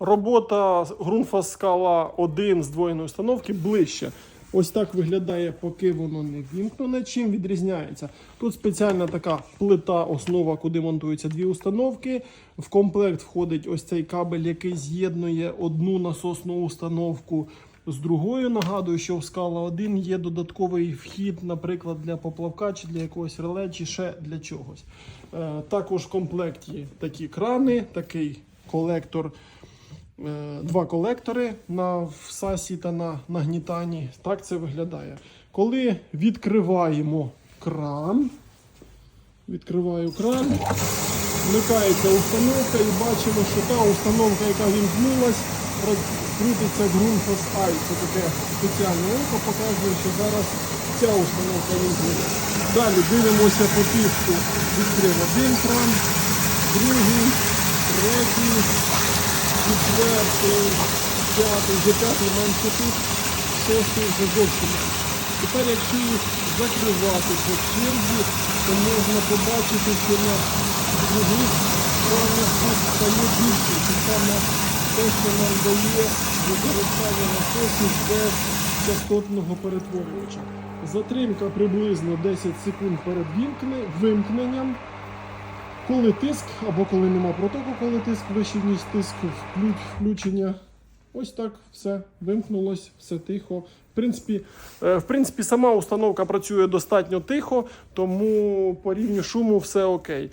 Робота Grundfos скала 1 здвоєної установки ближче. Ось так виглядає, поки воно не вімкнене. Чим відрізняється? Тут спеціальна така плита, основа, куди монтуються дві установки. В комплект входить ось цей кабель, який з'єднує одну насосну установку з другою. Нагадую, що в скала 1 є додатковий вхід, наприклад, для поплавка чи для якогось реле, чи ще для чогось. Е, Також в комплекті такі крани, такий колектор. Е, Два колектори на всасі та на нагнітанні. Так це виглядає. Коли відкриваємо кран, відкриваю кран, вмикається установка і бачимо, що та установка, яка вімкнулась, крутиться Grundfos I. Це таке спеціальне око, показує, що зараз ця установка вімкнена. Далі дивимося по тиску. Відкрив один кран, другий, третій, четвертий, п'ятий, вже п'ятий менше тут, шостий вже зовсім. Тепер, якщо їх закривати по черзі, то можна побачити, що на других кранах тут стає більше. Це саме те, що нам дає використання насосів без частотного перетворювача. Затримка приблизно 10 секунд перед вимкненням. Коли тиск або коли нема протоку, коли тиск вищий, ніж тиск включення. Ось так все вимкнулось, все тихо. В принципі, е, в принципі, сама установка працює достатньо тихо, тому по рівню шуму все окей.